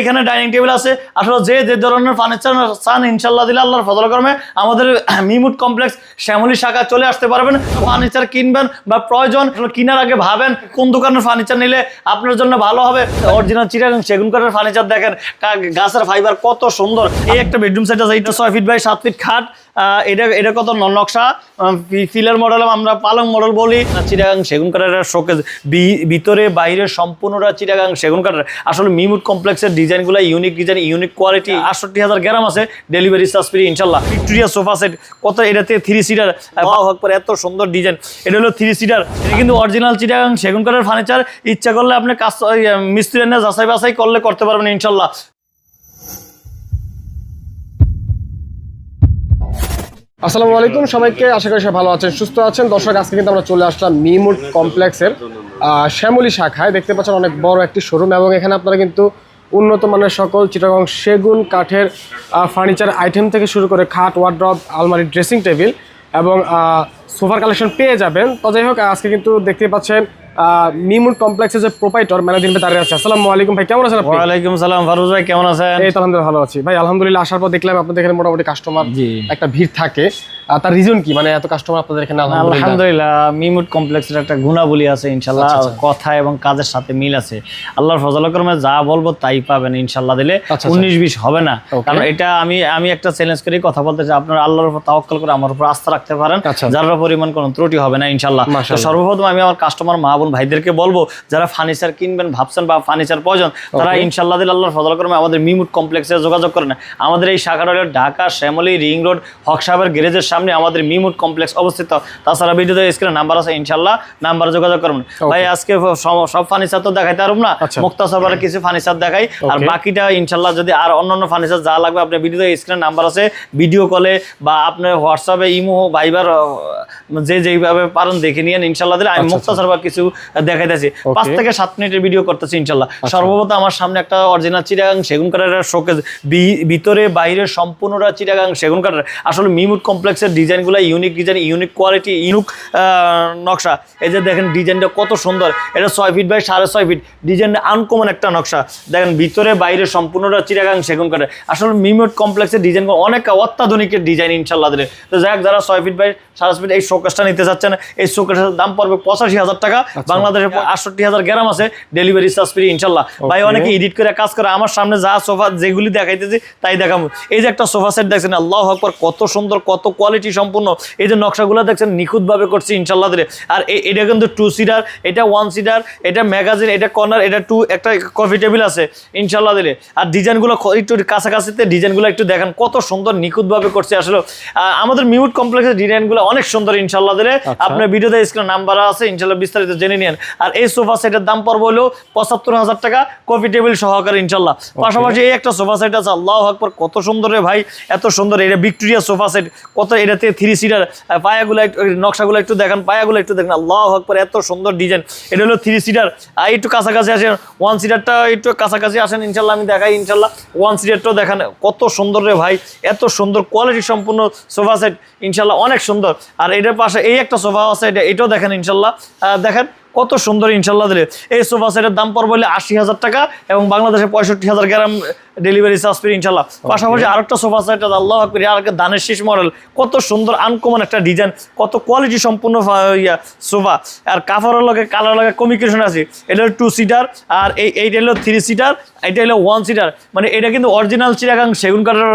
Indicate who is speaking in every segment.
Speaker 1: এখানে dining table আছে। আসলে যে যে ধরনের ফার্নিচার চান, ইনশাল্লাহ দিলে আল্লাহর ফজল কর্মে। আমাদের মিমুট কমপ্লেক্স শ্যামলী শাখা চলে আসতে পারবেন। ফার্নিচার কিনবেন বা প্রয়োজন কেনার আগে ভাবেন কোন দোকানের ফার্নিচার নিলে আপনার জন্য ভালো হবে। অরিজিনাল চিরাগং সেগুন কাঠের ফার্নিচার দেখেন। গাছের ফাইবার কত সুন্দর। এই একটা বেডরুম সেট আছে এইটা ছয় ফিট বাই সাত ফিট খাট। এটা এটা কত নকশা? ফিলার মডেল আমরা পালং মডেল বলি চিরাগাং সেগুন কাঠের শোকেজ ভিতরে, বাইরে সম্পূর্ণটা চিরাগাং সেগুন কাঠের আসলে মিমুট কমপ্লেক্সের ডিজাইনগুলো ইউনিক ডিজাইন ইউনিক কোয়ালিটি আটষট্টি হাজার গ্রাম আছে ডেলিভারি চার্জ ফ্রি ইনশাল্লাহ ভিক্টোরিয়া সোফা সেট কত এটাতে থ্রি সিটার হক করে এত সুন্দর ডিজাইন এটা হলো থ্রি সিটার এটা কিন্তু অরিজিনাল চিটাগাং সেগুন কাঠের ফার্নিচার ইচ্ছা করলে আপনি কাজ মিস্ত্রি এনে যাচাই বাছাই করলে করতে পারবেন ইনশাল্লাহ
Speaker 2: আসসালামু আলাইকুম সবাইকে, আশা করি সবাই ভালো আছেন, সুস্থ আছেন। দর্শক, আজকে কিন্তু আমরা চলে আসলাম মিমুড কমপ্লেক্সের শ্যামলী শাখায়। দেখতে পাচ্ছেন অনেক বড় একটি শোরুম এবং এখানে আপনারা কিন্তু উন্নত মানের সকল চিটাগং সেগুন, কাঠের ফার্নিচার আইটেম থেকে শুরু করে খাট ওয়ার্ড্রপ আলমারি ড্রেসিং টেবিল এবং সোফার কালেকশন পেয়ে যাবেন। তো যাই হোক, আজকে কিন্তু দেখতে পাচ্ছেন মিমুড কমপ্লেক্সের যে প্রোপাইটর ম্যানেজিং দাঁড়িয়ে আছে। আসসালামু আলাইকুম ভাই কেমন আছেন আপনি?
Speaker 1: ওয়ালাইকুম সালাম ফারুজ ভাই কেমন আছেন?
Speaker 2: এই তো আলহামদুলিল্লাহ ভালো আছি। ভাই আলহামদুলিল্লাহ আসার পর দেখলাম আপনাদের এখানে মোটামুটি কাস্টমার। একটা ভিড় থাকে। তার রিজন কি? মানে এত কাস্টমার আপনাদের এখানে আলহামদুলিল্লাহ।
Speaker 1: মিমুট কমপ্লেক্সের একটা গুণাবলী আছে ইনশাল্লাহ। কথা এবং কাজের সাথে মিল আছে। আল্লাহর যা বলব তাই পাবেন ইনশাল্লাহ দিলে
Speaker 2: আচ্ছা।
Speaker 1: উনিশ বিশ হবে না। কারণ এটা আমি আমি একটা চ্যালেঞ্জ করে কথা বলতে চাই আপনার আল্লাহর উপর তাওয়াক্কাল করে আমার উপর আস্থা রাখতে পারেন।
Speaker 2: আচ্ছা।
Speaker 1: যার পরিমাণ কোনো ত্রুটি হবে না ইনশাল্লাহ। সর্বপ্রথম আমি আমার কাস্টমার মা বোন ভাইদেরকে বলব যারা ফার্নিচার কিনবেন ভাবছেন বা ফার্নিচার প্রয়োজন তারা ইনশাল্লাহ দিল আল্লাহর ফজল কর্মে আমাদের মিমুট কমপ্লেক্সে যোগাযোগ করেন। আমাদের এই শাখাটা হলো ঢাকা শ্যামলী রিং রোড হক সাহেবের গ্যারেজের সামনে আমাদের মিমুট কমপ্লেক্স অবস্থিত। তাছাড়া ভিডিওতে স্ক্রিনে নাম্বার আছে ইনশাল্লাহ নাম্বারে যোগাযোগ করবেন ভাই আজকে সব- ফার্নিচার তো দেখাইতে পারব না?
Speaker 2: আচ্ছা।
Speaker 1: মুক্তাসর কিছু ফার্নিচার দেখাই। আর বাকিটা ইনশাল্লাহ যদি আর অন্যান্য ফার্নিচার যা লাগবে আপনি ভিডিওতে স্ক্রিনে নাম্বার আছে ভিডিও কলে বা আপনার হোয়াটসঅ্যাপে ইমো ভাইবার যে যেইভাবে পারেন দেখে নিয়ে ইনশাল্লাহ দিলে আমি মুক্তাসর কিছু দেখাইতেছি। পাঁচ থেকে সাত মিনিটের ভিডিও করতেছি ইনশাল্লাহ সর্বপ্রথম আমার সামনে একটা অরিজিনাল চিটাগাং সেগুন কাঠের শোকেজ ভিতরে বাইরে সম্পূর্ণটা চিটাগাং সেগুন কাঠের আসলে মিমুট কমপ্লেক্সের ডিজাইনগুলো unique design unique quality unique নকশা। এই যে দেখেন ডিজাইনটা কত সুন্দর। এটা ছয় ফিট বাই সাড়ে ছয় ফিট ডিজাইন আনকমন একটা নকশা। দেখেন ভিতরে বাইরে সম্পূর্ণটা চিটাগাং সেগুন কাঠের। আসলে মিমুট কমপ্লেক্সের ডিজাইন অনেক অত্যাধুনিক ডিজাইন ইনশাল্লাহ দিলে তো যাই হোক, যারা ছয় ফিট বাই সাড়ে ছয় ফিট এই শোকেসটা নিতে চাচ্ছেন এই শোকেসের দাম পড়বে পঁচাশি হাজার টাকা। বাংলাদেশে আটষট্টি হাজার গ্রাম আছে ডেলিভারি চার্জ ফ্রি ইনশাল্লাহ ভাই অনেকে এডিট করে কাজ করে আমার সামনে যা সোফা যেগুলি দেখাইতেছি তাই দেখাবো। এই যে একটা সোফা সেট দেখছেন আল্লাহ আকবর কত সুন্দর কত কোয়ালিটি সম্পূর্ণ। এই যে নকশাগুলো দেখছেন নিখুঁতভাবে করছি ইনশাল্লাহ দিলে আর এটা কিন্তু টু সিটার এটা ওয়ান সিটার এটা ম্যাগাজিন এটা কর্নার এটা টু একটা কফি টেবিল আছে ইনশাল্লাহ দিলে আর ডিজাইনগুলো একটু কাছাকাছিতে ডিজাইনগুলো একটু দেখেন কত সুন্দর নিখুঁতভাবে করছে আসলে। আমাদের মিউট কমপ্লেক্সের ডিজাইনগুলো অনেক সুন্দর ইনশাল্লাহ দিলে আপনার ভিডিওতে স্ক্রিন নাম্বার আছে ইনশাল্লাহ বিস্তারিত জেনে নিন আর এই সোফা সেটের দাম পড়বে হলো পঁচাত্তর হাজার টাকা কফি টেবিল সহকারে ইনশাল্লাহ। পাশাপাশি এই একটা সোফা সেট আছে আল্লাহ আকবর কত সুন্দর রে ভাই এত সুন্দর। এটা ভিক্টোরিয়া সোফা সেট কত এটাতে থ্রি সিটার পায়াগুলো একটু নকশাগুলো একটু দেখেন, পায়াগুলো একটু দেখেন। আল্লাহ আকবর, এত সুন্দর ডিজাইন এটা হলো থ্রি সিটার একটু কাছাকাছি আসেন ওয়ান সিটারটা একটু কাছাকাছি আসেন ইনশাল্লাহ আমি দেখাই ইনশাল্লাহ ওয়ান সিটারটাও দেখেন, কত সুন্দর রে ভাই, এত সুন্দর কোয়ালিটি সম্পূর্ণ সোফা সেট ইনশাল্লাহ অনেক সুন্দর। আর এটার পাশে এই একটা সোফা আছে, এটা এটাও দেখেন ইনশাল্লাহ দেখেন কত সুন্দর ইনশাল্লাহ দিলে। এই সোফা সেটের দাম পড়বে হলে আশি হাজার টাকা এবং বাংলাদেশে পঁয়ষট্টি হাজার গ্রাম ডেলিভারি চার্জ ফ্রি ইনশাল্লাহ পাশাপাশি আরেকটা সোফা সেট আল্লাহ আকবর আর একটা দানের শীষ মডেল। কত সুন্দর আনকমন একটা ডিজাইন কত কোয়ালিটি সম্পূর্ণ ইয়া সোফা। আর কাপড়ের লগে কালার লগে কমিউনিকেশন আছে। এটা হলো টু সিটার আর এই এইটা হলো থ্রি সিটার এটা হলো ওয়ান সিটার মানে এটা কিন্তু অরিজিনাল চিরাগাং সেগুন কাঠের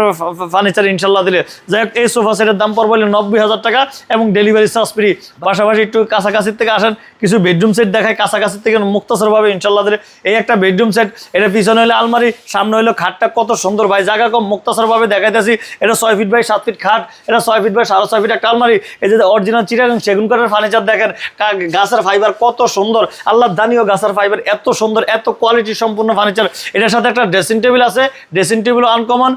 Speaker 1: ফার্নিচার ইনশাল্লাহ দিলে। যাই হোক এই সোফা সেটের দাম পড়বে হলো নব্বই হাজার টাকা এবং ডেলিভারি চার্জ ফ্রি পাশাপাশি একটু কাছাকাছি থেকে আসেন কিছু বেডরুম সেট দেখায়, কাছাকাছি থেকে মুক্তাসর ভাবে ইনশাল্লাহ এই একটা বেডরুম সেট এটা পিছনে হলে আলমারি, সামনে হলো খাটটা কত সুন্দর। ভাই, জায়গা কম মুক্তাসর ভাবে দেখাইতেছি। এটা ছয় ফিট বাই সাত ফিট খাট, এটা ছয় ফিট বাই সাড়ে ছয় ফিট একটা আলমারি। এই যে অরিজিনাল চিরাগাং সেগুন কাঠের ফার্নিচার দেখেন গাছের ফাইবার কত সুন্দর। আল্লাহ দানীয় গাছের ফাইবার এত সুন্দর, এত কোয়ালিটি সম্পূর্ণ ফার্নিচার এটার সাথে একটা ড্রেসিং টেবিল আছে ড্রেসিং টেবিল আনকমন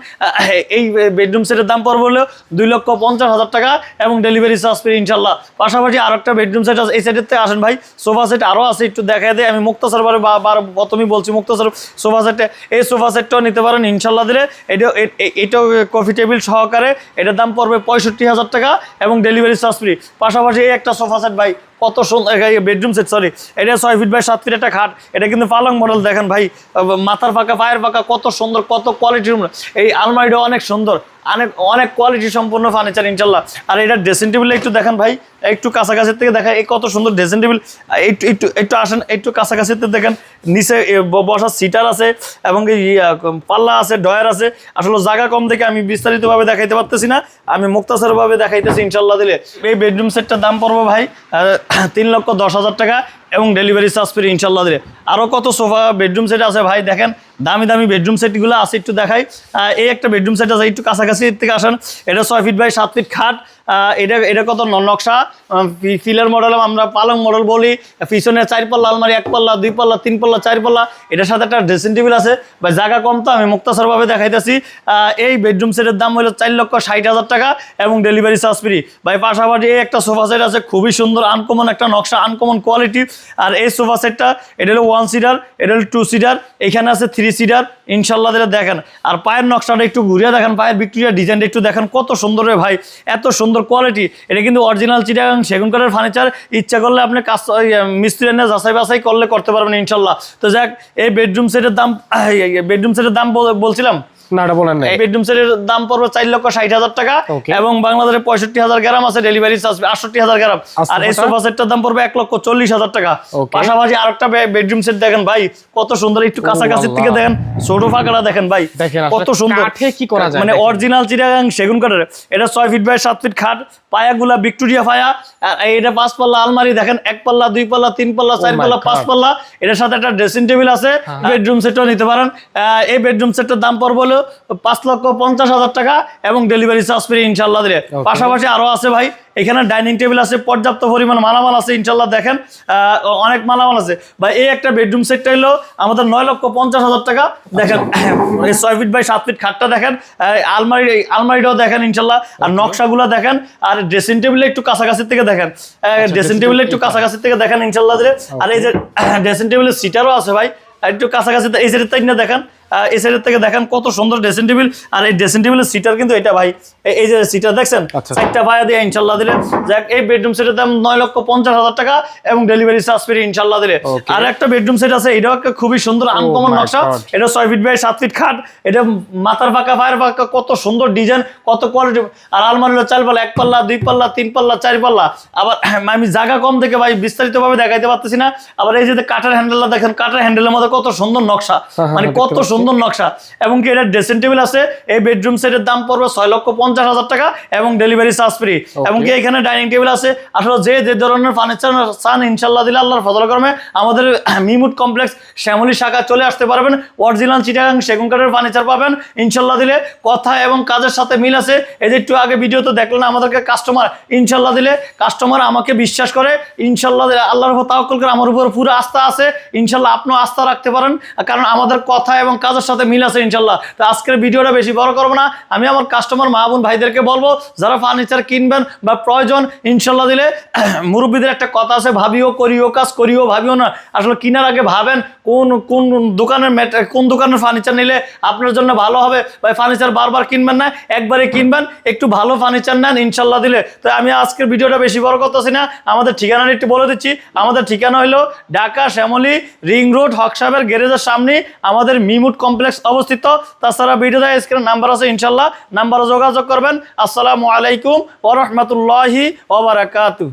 Speaker 1: এই বেডরুম সেটের দাম পড়বে হলো দুই লক্ষ পঞ্চাশ হাজার টাকা এবং ডেলিভারি চার্জ ফ্রি ইনশাল্লাহ পাশাপাশি আর একটা বেডরুম সেট আছে, এই সাইডের থেকে আসেন ভাই, সোফা সেট আরও আছে, একটু দেখা দেয় আমি মুক্তাসর বারে প্রথমেই বলছি, মুক্তাসর সোফা সেটে, এই সোফা সেটটাও নিতে পারেন ইনশাল্লাহ দিলে। এটা এটাও কফি টেবিল সহকারে। এটার দাম পড়বে পঁয়ষট্টি হাজার টাকা এবং ডেলিভারি চার্জ ফ্রি। পাশাপাশি এই একটা সোফা সেট ভাই কত সুন্দর বেডরুম সেট সরি এটা ছয় ফিট বাই সাত ফিট একটা খাট, এটা কিন্তু পালং মডেল দেখেন ভাই মাথার ফাঁকা, পায়ের ফাঁকা, কত সুন্দর, কত কোয়ালিটির এই আলমারিটা অনেক সুন্দর, অনেক অনেক কোয়ালিটি সম্পূর্ণ ফার্নিচার ইনশাল্লাহ। আর এটা ড্রেসিং টেবিল একটু দেখেন ভাই, একটু কাছাকাছি থেকে দেখা এই কত সুন্দর ড্রেসিং টেবিল একটু একটু একটু আসেন, একটু কাছাকাছি থেকে দেখেন নিচে বসার সিটার আছে এবং পাল্লা আছে ডয়ার আছে। আসলে জায়গা কম দেখে আমি বিস্তারিতভাবে দেখাইতে পারতেছি না। আমি মুক্তাসরভাবে দেখাইতেছি ইনশাল্লাহ দিলে। এই বেডরুম সেটটার দাম পড়ব ভাই তিন লক্ষ দশ হাজার টাকা। এবং ডেলিভারি চার্জ ফ্রি ইনশাল্লাহ দিলে আরও কত সোফা বেডরুম সেট আছে ভাই, দেখেন, দামি দামি বেডরুম সেটগুলো আছে, একটু দেখাই। এই একটা বেডরুম সেট আছে, একটু কাছাকাছি থেকে আসেন। এটা ছয় ফিট বাই সাত ফিট খাট। এটা এটা কত? নকশা। ফিলার মডেল আমরা পালং মডেল বলি। পিছনে চার পাল্লা আলমারি, এক পাল্লা, দুই পাল্লা, তিন পাল্লা, চার পাল্লা। এটার সাথে একটা ড্রেসিং টেবিল আছে। বা জায়গা কম তো, আমি মুক্তাসরভাবে দেখাইতেছি। এই বেডরুম সেটের দাম হলো চার লক্ষ ষাট হাজার টাকা এবং ডেলিভারি চার্জ ফ্রি ভাই, পাশাপাশি এই একটা সোফা সেট আছে, খুবই সুন্দর আনকমন একটা নকশা আনকমন কোয়ালিটি আর এই সোফা সেটটা, এটা হলো ওয়ান সিটার এটা হলো টু সিটার এখানে আছে থ্রি সিটার ইনশাল্লাহ দিলে দেখেন। আর পায়ের নকশাটা একটু ঘুরিয়ে দেখেন, পায়ের ভিক্টোরিয়া ডিজাইনটা একটু দেখেন, কত সুন্দর রে ভাই, এত সুন্দর কোয়ালিটি এটা কিন্তু অরিজিনাল চিটাগাং সেগুন কাঠের ফার্নিচার ইচ্ছা করলে আপনি কাজ মিস্ত্রি এনে যাচাই বাছাই করলে করতে পারবেন ইনশাল্লাহ তো যাক, এই বেডরুম সেটের দাম বেডরুম সেটের দাম বলছিলাম?
Speaker 2: না এটা বলেন নাই।
Speaker 1: বেডরুম সেটের দাম পড়বে চার লক্ষ ষাট হাজার টাকা এবং বাংলাদেশে পঁয়ষট্টি হাজার গ্রাম আছে ডেলিভারি চার্জ আটষট্টি হাজার গ্রাম।
Speaker 2: আর
Speaker 1: আর এই সোফা সেটটার দাম পড়বে এক লক্ষ চল্লিশ হাজার টাকা। পাশাপাশি আরেকটা বেডরুম সেট দেখেন ভাই কত সুন্দর একটু কাছাকাছি থেকে দেখেন ছোট ফাঁকাটা দেখেন ভাই কত সুন্দর।
Speaker 2: কাঠে কি করা যায়
Speaker 1: মানে অরিজিনাল চিটাগাং সেগুন কাঠের এটা ফিট বাই সাত ফিট খাট পায়াগুলা ভিক্টোরিয়া পায়া আর এটা পাঁচ পাল্লা আলমারি দেখেন এক পাল্লা দুই পাল্লা তিন পাল্লা চার
Speaker 2: Oh
Speaker 1: পাল্লা পাঁচ পাল্লা এটার সাথে একটা ড্রেসিং টেবিল আছে বেডরুম সেটও নিতে পারেন। আহ, এই বেডরুম সেটটার দাম পড়বে হলো পাঁচ লক্ষ পঞ্চাশ হাজার টাকা এবং ডেলিভারি চার্জ ফ্রি ইনশাল্লাহ দিলে। পাশাপাশি আরও আছে ভাই এখানে ডাইনিং টেবিল আছে পর্যাপ্ত পরিমাণ মালামাল আছে ইনশাল্লাহ দেখেন অনেক মালামাল আছে। বা এই একটা বেডরুম সেটটা হলো আমাদের নয় লক্ষ পঞ্চাশ হাজার টাকা। দেখেন ছয় ফিট বাই সাত ফিট খাটটা দেখেন আলমারি আলমারিটাও দেখেন ইনশাল্লাহ আর নকশাগুলো দেখেন আর ড্রেসিং টেবিলে একটু কাছাকাছি থেকে দেখেন ড্রেসিং টেবিলে একটু কাছাকাছি থেকে দেখেন ইনশাল্লাহ দিলে। আর এই যে ড্রেসিং টেবিলের সিটারও আছে ভাই একটু কাছাকাছি এই সাইডের তাই না দেখেন এই সাইডের থেকে দেখেন কত সুন্দর ড্রেসিং টেবিল আর এই ড্রেসিং টেবিলের সিটার কিন্তু এটা ভাই এই- যে সিটার দেখছেন
Speaker 2: আচ্ছা।
Speaker 1: চারটা ভাইয়া দিয়ে ইনশাল্লাহ দিলে যাক এই বেডরুম সেটের দাম নয় লক্ষ পঞ্চাশ হাজার টাকা এবং ডেলিভারি চার্জ ফ্রি ইনশাল্লাহ দিলে। আর একটা বেডরুম সেট আছে এটাও একটা খুবই সুন্দর আনকমন নকশা। এটা ছয় ফিট বাই সাত ফিট খাট। এটা মাথার ফাঁকা পায়ের পাকা কত সুন্দর ডিজাইন কত কোয়ালিটি আর আলমারি চার পাল্লা এক পাল্লা দুই পাল্লা তিন পাল্লা চার পাল্লা। আবার আমি জায়গা কম থেকে ভাই বিস্তারিত ভাবে দেখাইতে পারতেছি না। আবার এই যে কাঠের হ্যান্ডেলটা দেখেন কাঠের হ্যান্ডেলের মধ্যে কত সুন্দর নকশা।
Speaker 2: হ্যাঁ,
Speaker 1: মানে কত
Speaker 2: পাচ্ছি।
Speaker 1: সুন্দর নকশা। এবং কি এটা ড্রেসিং টেবিল আছে এই বেডরুম সেটের দাম পড়বে ছয় লক্ষ পঞ্চাশ হাজার টাকা এবং ডেলিভারি চার্জ ফ্রি এবং কি এখানে ডাইনিং টেবিল আছে আসলে যে যে ধরনের ফার্নিচার চান ইনশাল্লাহ দিলে আল্লাহর ফজল কর্মে। আমাদের মিমুট কমপ্লেক্স শ্যামলী শাখা চলে আসতে পারবেন অরিজিনাল চিটাগাং সেগুন কাঠের ফার্নিচার পাবেন। ইনশাল্লাহ দিলে কথা এবং কাজের সাথে মিল আছে। এই যে একটু আগে ভিডিও তো দেখলেন আমাদেরকে কাস্টমার ইনশাল্লাহ দিলে কাস্টমার আমাকে বিশ্বাস করে ইনশাল্লাহ আল্লাহর উপর তাওয়াক্কুল করে আমার উপর পুরো আস্থা আছে। ইনশাল্লাহ আপনিও আস্থা রাখতে পারেন। কারণ আমাদের কথা এবং কাজের সাথে মিল আছে ইনশাল্লাহ। তো আজকের ভিডিওটা বেশি বড় করব না। আমি আমার কাস্টমার মা বোন ভাইদেরকে বলব, যারা ফার্নিচার কিনবেন বা প্রয়োজন, ইনশাল্লাহ দিলে মুরব্বীদের একটা কথা আছে, ভাবিও, করিও কাজ, করিও, ভাবিও না। আসলে কেনার আগে ভাবেন কোন কোন দোকানের কোন দোকানের ফার্নিচার নিলে আপনার জন্য ভালো হবে। বা ফার্নিচার বারবার কিনবেন না, একবারে কিনবেন, একটু ভালো ফার্নিচার নেন, ইনশাল্লাহ দিলে। তো আমি আজকের ভিডিওটা বেশি বড় করতেছি না। আমাদের ঠিকানাটা একটু বলে দিচ্ছি। আমাদের ঠিকানা হলো ঢাকা শ্যামলী রিং রোড, হক সাহেবের গ্যারেজের সামনে, আমাদের মিমুট কমপ্লেক্স অবস্থিত। তাছাড়া ভিডিও দেয় স্ক্রিন নাম্বার আছে ইনশাল্লাহ নাম্বারে যোগাযোগ করবেন। আসসালামু আলাইকুম ওরহমতুল্লাহি ওবরাকাতু